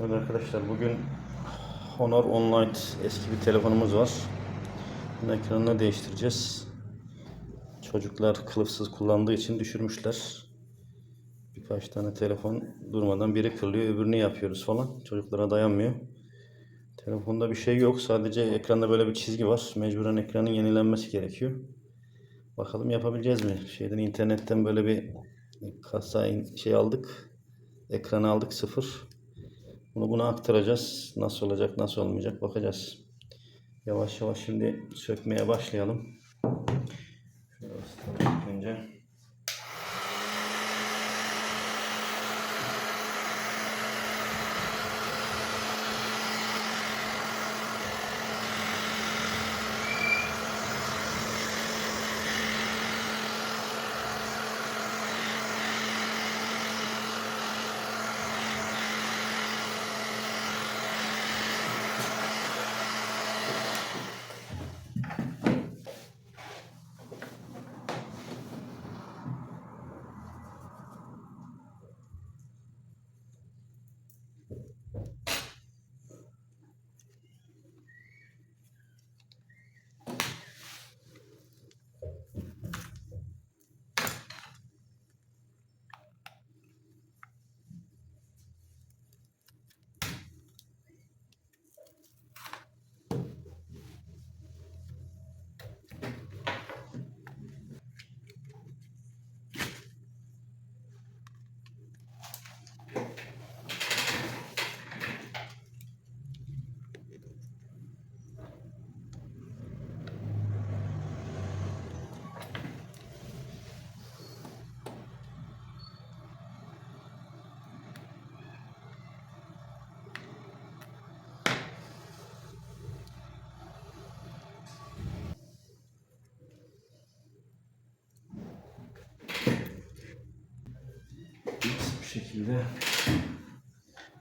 Evet arkadaşlar bugün Honor Online eski bir telefonumuz var. Bunun ekranını değiştireceğiz. Çocuklar kılıfsız kullandığı için düşürmüşler. Birkaç tane telefon durmadan biri kırılıyor öbürünü yapıyoruz falan. Çocuklara dayanmıyor. Telefonda bir şey yok. Sadece ekranda böyle bir çizgi var. Mecburen ekranın yenilenmesi gerekiyor. Bakalım yapabileceğiz mi? Şeyden internetten böyle bir kasa şey aldık. Ekranı aldık sıfır. Bunu buna aktaracağız. Nasıl olacak, nasıl olmayacak bakacağız. Yavaş yavaş şimdi sökmeye başlayalım. Şöyle önce. bu şekilde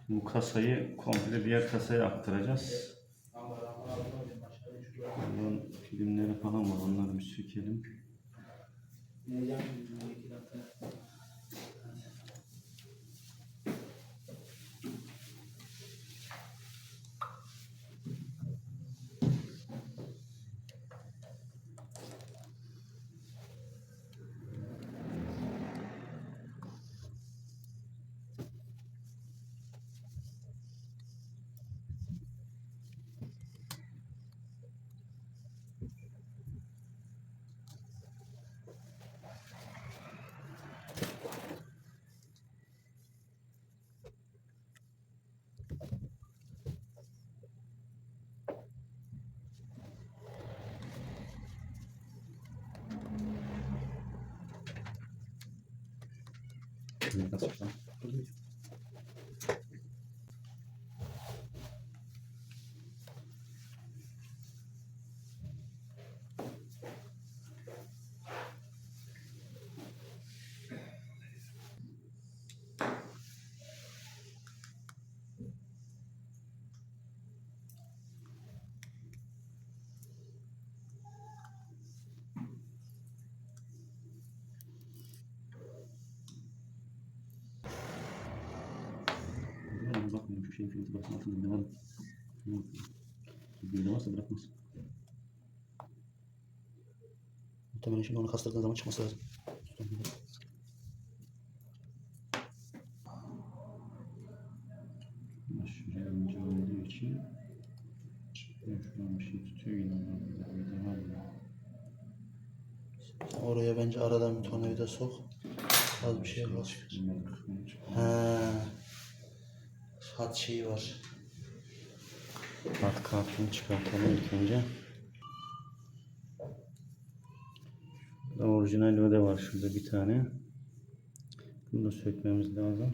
bu kasayı komple diğer kasaya aktaracağız. Buradan filmleri falan var onları bir sökelim. Yani şeyin fiyatı bakın altında ne var. Böyle varsa bırakmaz. Muhtemelen şimdi onu kastırdığın zaman çıkması lazım. Ama Şuraya önce olduğu için çıkmıyor. Şuradan bir şey tutuyor yine. Oraya bence aradan bir tornavida sok. Az bir şey bas. Hat şeyi var. Hat kartını çıkartalım ilk önce. Burada orijinal öde var şurada bir tane. Bunu da sökmemiz lazım.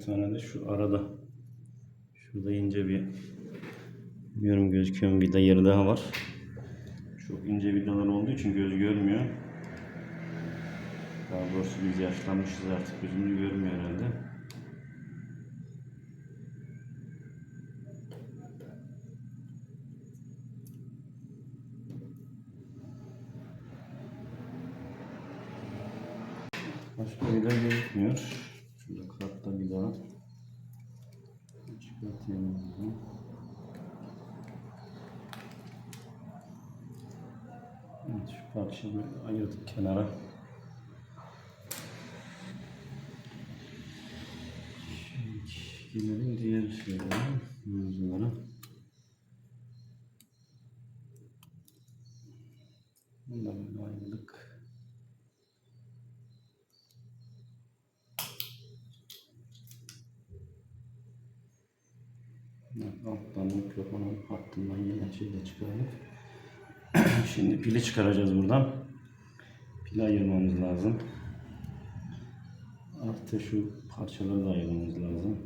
Bir tane de şu arada. Şurada ince bir bilmiyorum gözüküyor mu vida yeri daha var. Çok ince vidalar olduğu için göz görmüyor. Daha doğrusu biz yaşlanmışız artık gözümüzü görmüyor herhalde. Başka vida gözükmüyor. Şurada kartta bir daha. Çıkartayım bunu. Evet, şu parçayı ayırdık kenara. Şimdi gelelim diğer şeylere, mevzulara. Bunu da böyle ayırdık. Alttan mikrofonun hattından gelen şeyi de çıkardık. Şimdi pili çıkaracağız buradan. Pili ayırmamız lazım. Artı şu parçaları da ayırmamız lazım.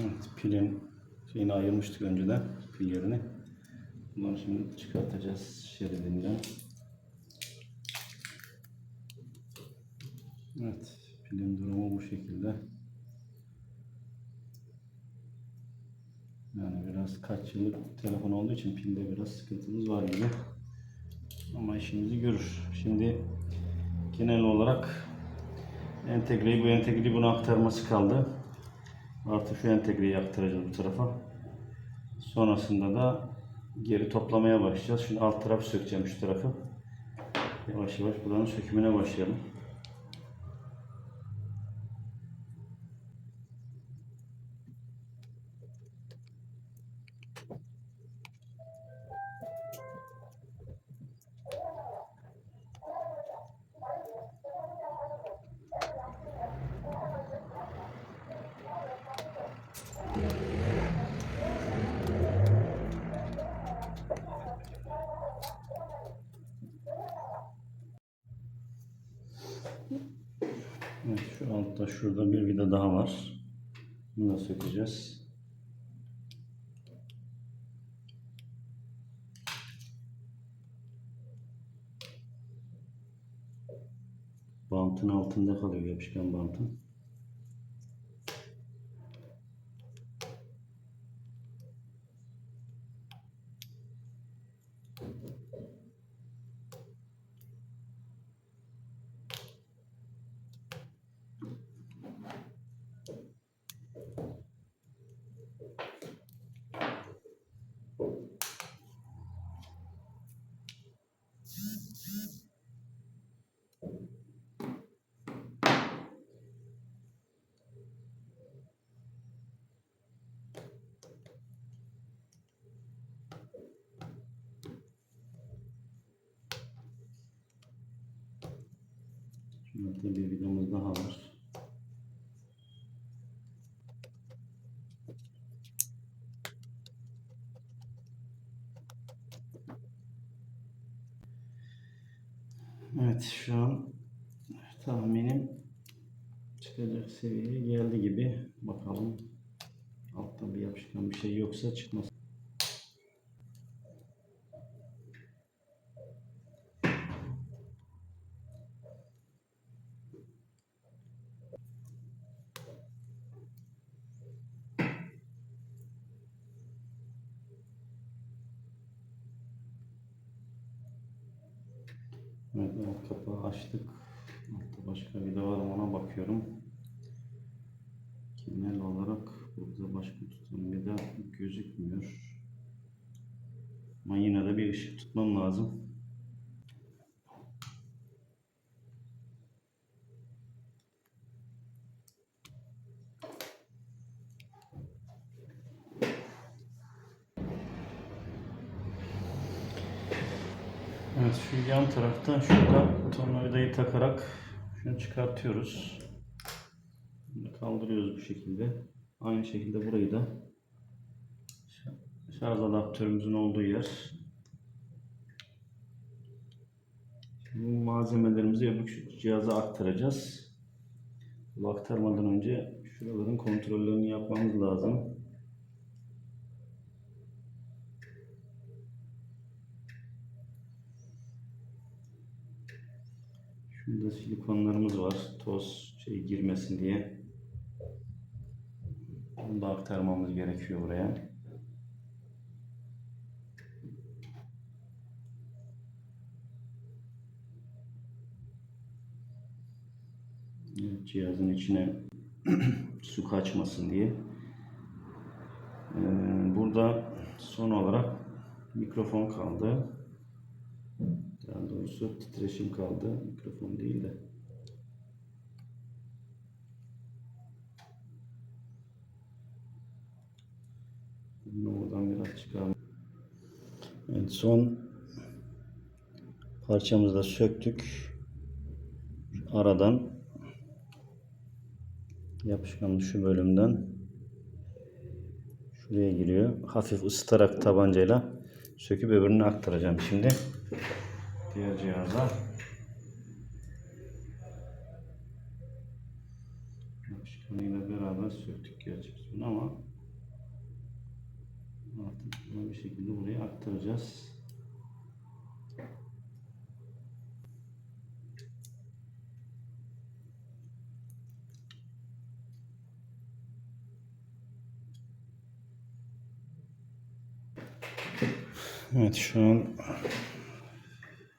Evet, pilin şeyini ayırmıştık önceden, pil yerini. Bunları şimdi çıkartacağız şeridinden. Evet, pilin durumu bu şekilde. Yani biraz kaç yıllık telefon olduğu için pilde biraz sıkıntımız var gibi. Ama işimizi görür. Şimdi genel olarak entegreyi bu entegreyi buna aktarması kaldı. Artık şu entegreyi aktaracağız bu tarafa. Sonrasında da geri toplamaya başlayacağız. Şimdi alt tarafı sökeceğim şu tarafı. Yavaş yavaş buranın sökümüne başlayalım. Şu altta şurada bir vida daha var. Bunu da sökeceğiz. Bantın altında kalıyor yapışkan bantın. Şurada bir vidamız daha var. Evet şu an tahminim çıkacak seviyeye geldi gibi. Bakalım altta bir yapışkan bir şey yoksa çıkmaz. Evet, alt kapağı açtık. Altta başka vida var mı ona bakıyorum. Genel olarak Burada başka tutan bir de gözükmüyor. Ama yine de bir ışık tutmam lazım. Evet şu yan tarafta şurada tornavidayı takarak şunu çıkartıyoruz. Kaldırıyoruz bu şekilde. Aynı şekilde burayı da şarj adaptörümüzün olduğu yer. Şimdi bu malzemelerimizi öbür cihaza aktaracağız. Bu aktarmadan önce şuraların kontrollerini yapmamız lazım. Şurada silikonlarımız var. Toz şey girmesin diye. Bunu da aktarmamız gerekiyor buraya. Evet, cihazın içine su kaçmasın diye. Ee, burada son olarak mikrofon kaldı. Daha doğrusu titreşim kaldı. Mikrofon değil de. Bunu oradan biraz çıkarmak. Evet, son parçamızı da söktük. Aradan yapışkanlı şu bölümden şuraya giriyor. Hafif ısıtarak tabancayla söküp öbürünü aktaracağım şimdi. Diğer cihaza. Yapışkanıyla beraber söktük gerçi bunu ama artık bir şekilde buraya aktaracağız. Evet şu an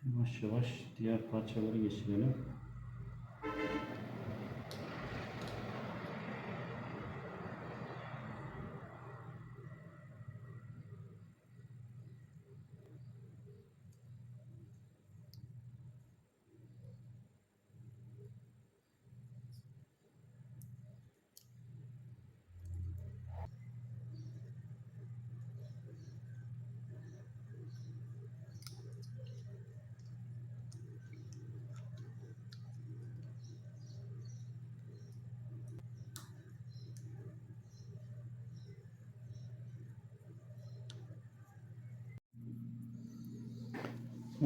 yavaş yavaş diğer parçaları geçirelim.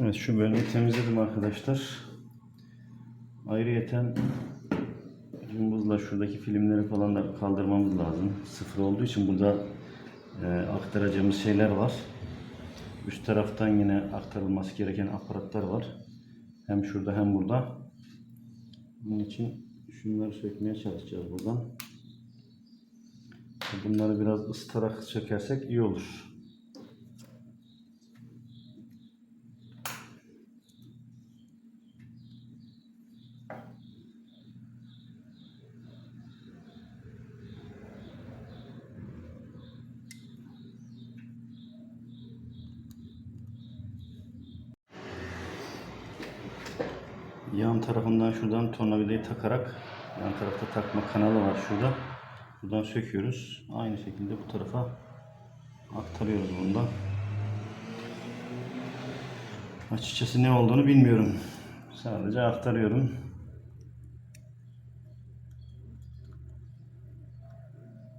Evet şu bölümü temizledim arkadaşlar. Ayrıyeten cımbızla şuradaki filmleri falan da kaldırmamız lazım. Sıfır olduğu için burada e, aktaracağımız şeyler var. Üst taraftan yine aktarılması gereken aparatlar var. Hem şurada hem burada. Bunun için şunları sökmeye çalışacağız buradan. Bunları biraz ısıtarak sökersek iyi olur. Yan tarafından şuradan tornavidayı takarak yan tarafta takma kanalı var şurada. Buradan söküyoruz. Aynı şekilde bu tarafa aktarıyoruz bunu da. Açıkçası ne olduğunu bilmiyorum. Sadece aktarıyorum.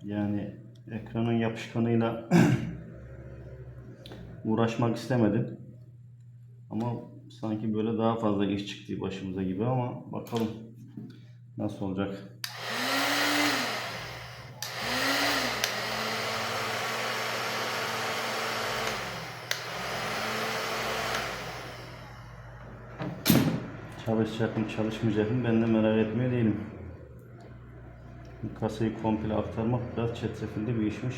Yani ekranın yapışkanıyla uğraşmak istemedim. Ama sanki böyle daha fazla iş çıktı başımıza gibi ama bakalım nasıl olacak. Çalışacak mı çalışmayacak mı ben de merak etmiyor değilim. Kasayı komple aktarmak biraz çetrefilli bir işmiş.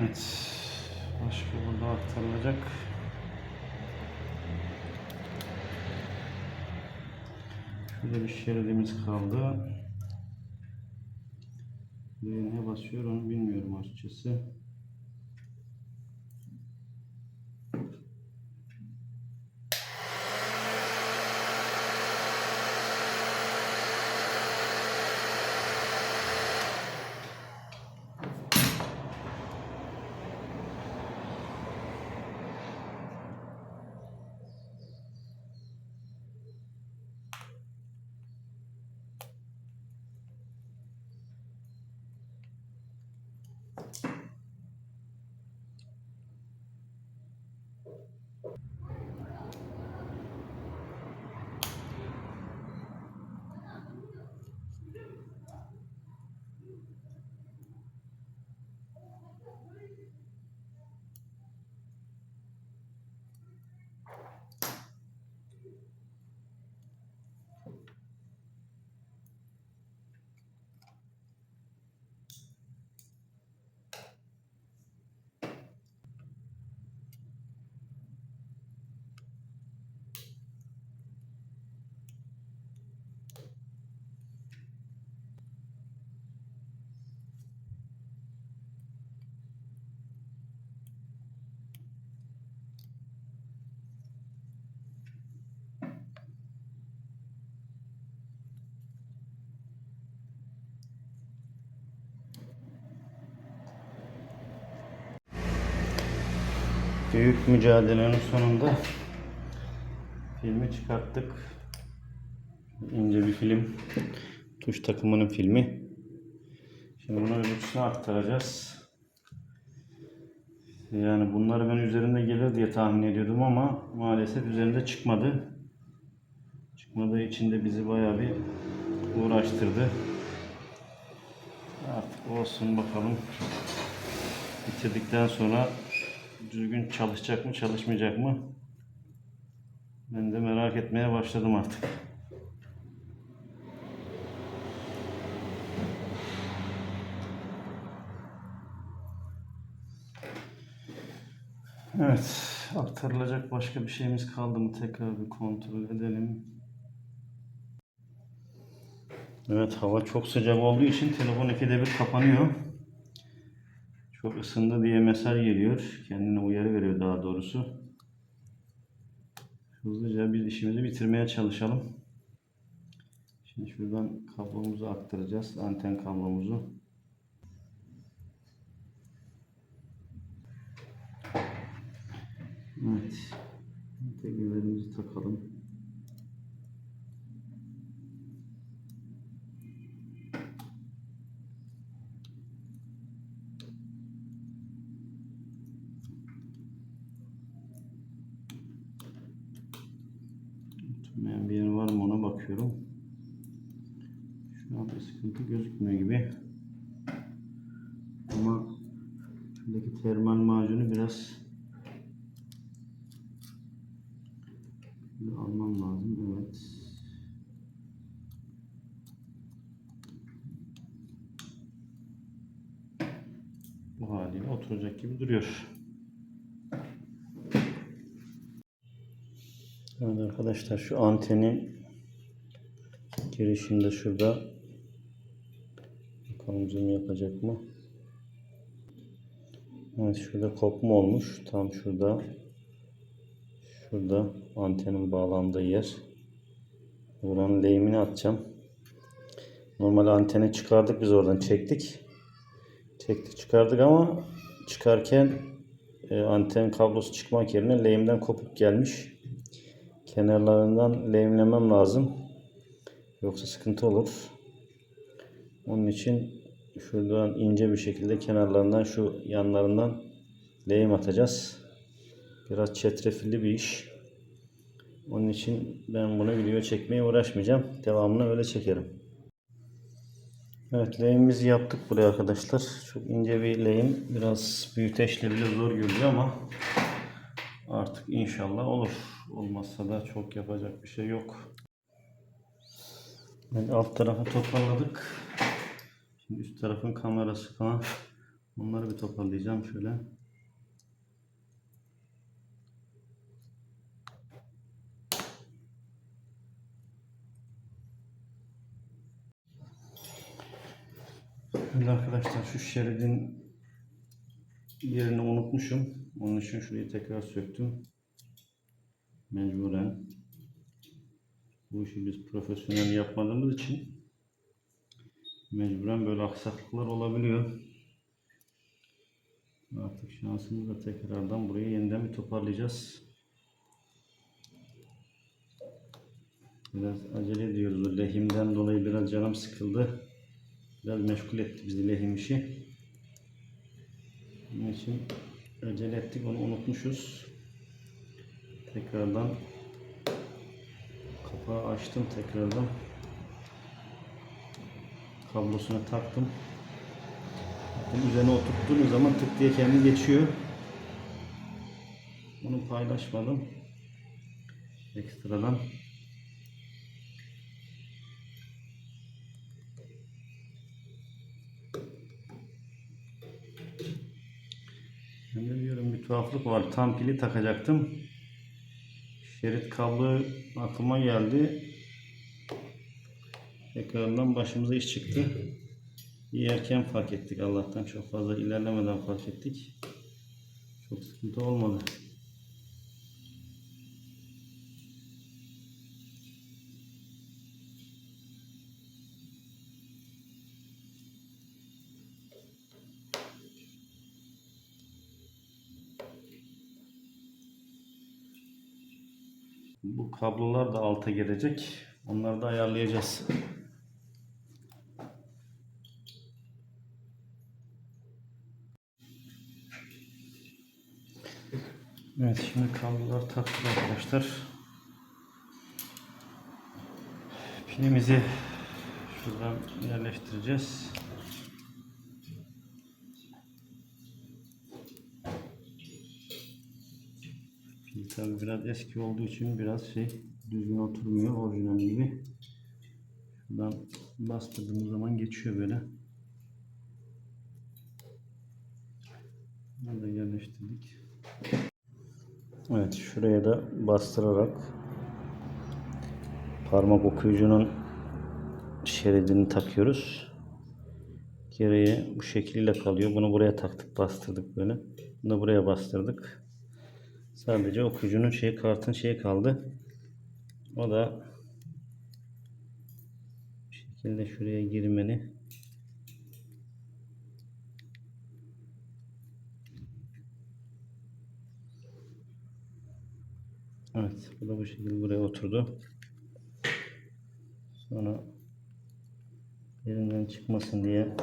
Evet. Başka burada aktarılacak. Şurada bir şeridimiz kaldı. Buraya ne basıyor onu bilmiyorum açıkçası. Büyük mücadelenin sonunda filmi çıkarttık. İnce bir film. Tuş takımının filmi. Şimdi bunu öbürsüne aktaracağız. Yani bunları ben üzerinde gelir diye tahmin ediyordum ama maalesef üzerinde çıkmadı. Çıkmadığı için de bizi bayağı bir uğraştırdı. Artık olsun bakalım. Bitirdikten sonra düzgün çalışacak mı çalışmayacak mı? Ben de merak etmeye başladım artık. Evet, aktarılacak başka bir şeyimiz kaldı mı? Tekrar bir kontrol edelim. Evet, hava çok sıcak olduğu için telefon ikide bir kapanıyor. Çok ısındı diye mesaj geliyor. Kendine uyarı veriyor daha doğrusu. Hızlıca biz işimizi bitirmeye çalışalım. Şimdi şuradan kablomuzu aktaracağız. Anten kablomuzu. Evet. Entegrelerimizi takalım. Tutmayan bir yer var bakıyorum. Şu an bir sıkıntı gözükmüyor gibi. Ama şuradaki termal macunu biraz bir almam lazım. Evet. Bu haliyle oturacak gibi duruyor. Evet arkadaşlar şu antenin girişinde şurada bakalım zoom yapacak mı? Evet şurada kopma olmuş. Tam şurada şurada antenin bağlandığı yer. Buranın lehimini atacağım. Normal anteni çıkardık biz oradan çektik. Çektik çıkardık ama çıkarken e, anten kablosu çıkmak yerine lehimden kopuk gelmiş. Kenarlarından lehimlemem lazım. Yoksa sıkıntı olur. Onun için şuradan ince bir şekilde kenarlarından şu yanlarından lehim atacağız. Biraz çetrefilli bir iş. Onun için ben bunu video çekmeye uğraşmayacağım. Devamını öyle çekerim. Evet lehimimizi yaptık buraya arkadaşlar. Çok ince bir lehim. Biraz büyüteçle bile zor görünüyor ama artık inşallah olur. Olmazsa da çok yapacak bir şey yok. Evet, alt tarafı toparladık. Şimdi üst tarafın kamerası falan Onları bir toparlayacağım şöyle. Şimdi arkadaşlar şu şeridin yerini unutmuşum. Onun için şurayı tekrar söktüm. Mecburen. Bu işi biz profesyonel yapmadığımız için mecburen böyle aksaklıklar olabiliyor. Artık şansımızla tekrardan burayı yeniden bir toparlayacağız. Biraz acele ediyoruz. Lehimden dolayı biraz canım sıkıldı. Biraz meşgul etti bizi lehim işi. Onun için acele ettik. Onu unutmuşuz. Tekrardan kapağı açtım tekrardan. Kablosunu taktım. Zaten üzerine oturttuğunuz zaman tık diye kendi geçiyor. Bunu paylaşmadım. Ekstradan. Ben de diyorum bir tuhaflık var. Tam pili takacaktım. Şerit kablo aklıma geldi. Tekrardan başımıza iş çıktı. İyi erken fark ettik Allah'tan. Çok fazla ilerlemeden fark ettik. Çok sıkıntı olmadı. Kablolar da alta gelecek. Onları da ayarlayacağız. Evet şimdi kablolar taktık arkadaşlar. Pilimizi şuradan yerleştireceğiz. Tabi biraz eski olduğu için biraz şey düzgün oturmuyor orijinal gibi. Şuradan bastırdığımız zaman geçiyor böyle. Bunu da yerleştirdik. Evet şuraya da bastırarak parmak okuyucunun şeridini takıyoruz. Geriye bu şekliyle kalıyor. Bunu buraya taktık bastırdık böyle. Bunu buraya bastırdık. Sadece okuyucunun şey kartın şeyi kaldı. O da bu şekilde şuraya girmeli. Evet, bu da bu şekilde buraya oturdu. Sonra yerinden çıkmasın diye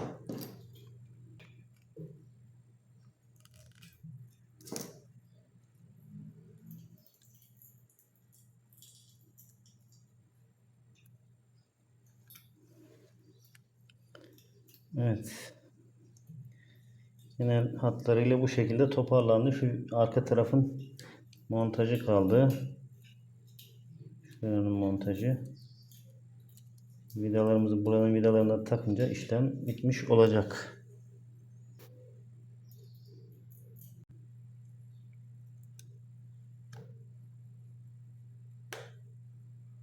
Evet. Genel hatlarıyla bu şekilde toparlandı. Şu arka tarafın montajı kaldı. Şuranın montajı. Vidalarımızı buranın vidalarına takınca işlem bitmiş olacak.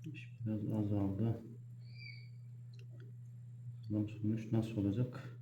İş biraz azaldı. Bakalım sonuç nasıl olacak?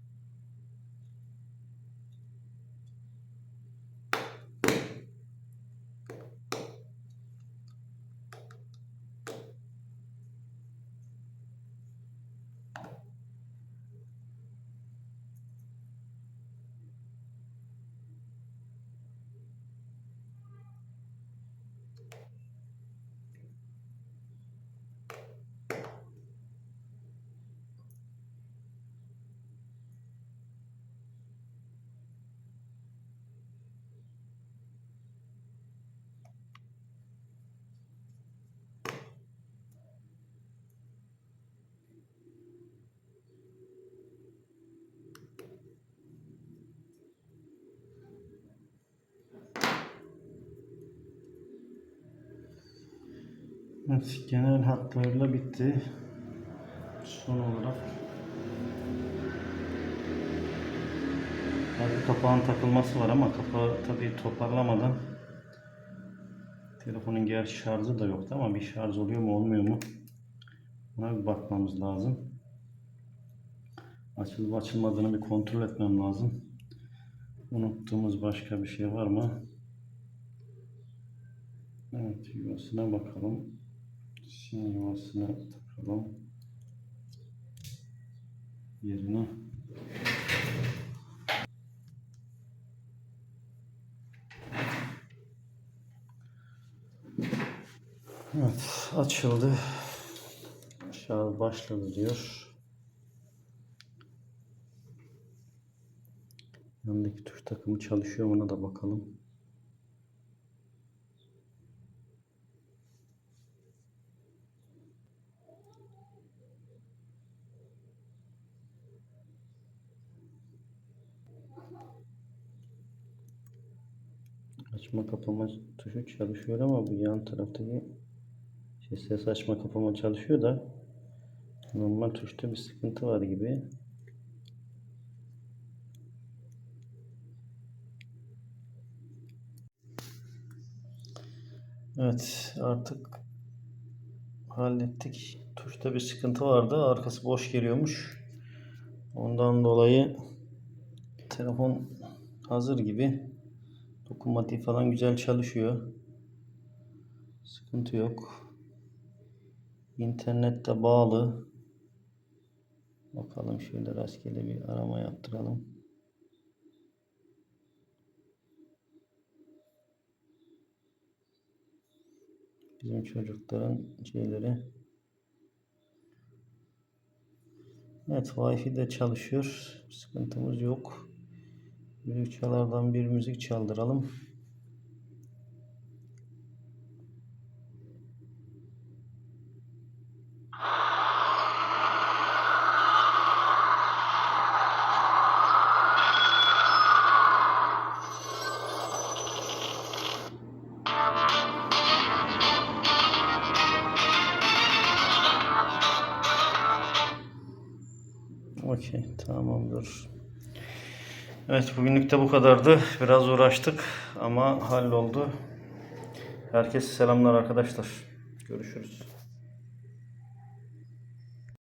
Evet, genel hatlarıyla bitti. Son olarak Tabii kapağın takılması var ama kapağı tabii toparlamadan telefonun gerçi şarjı da yoktu ama bir şarj oluyor mu olmuyor mu ona bir bakmamız lazım. Açılıp açılmadığını bir kontrol etmem lazım. Unuttuğumuz başka bir şey var mı? Evet yuvasına bakalım. Sin yuvasına takalım. Yerine. Evet açıldı. Şarj başladı diyor. Yandaki tuş takımı çalışıyor ona da bakalım. Açma kapama tuşu çalışıyor ama bu yan taraftaki şey ses açma kapama çalışıyor da normal tuşta bir sıkıntı var gibi. Evet artık hallettik. Tuşta bir sıkıntı vardı. Arkası boş geliyormuş. Ondan dolayı telefon hazır gibi. Dokunmatik falan güzel çalışıyor. Sıkıntı yok. İnternette bağlı. Bakalım şöyle rastgele bir arama yaptıralım. Bizim çocukların şeyleri. Evet Wi-Fi de çalışıyor. Sıkıntımız yok. Müzik çalardan bir müzik çaldıralım. Bugünlük de bu kadardı. Biraz uğraştık ama halloldu. Herkese selamlar arkadaşlar. Görüşürüz.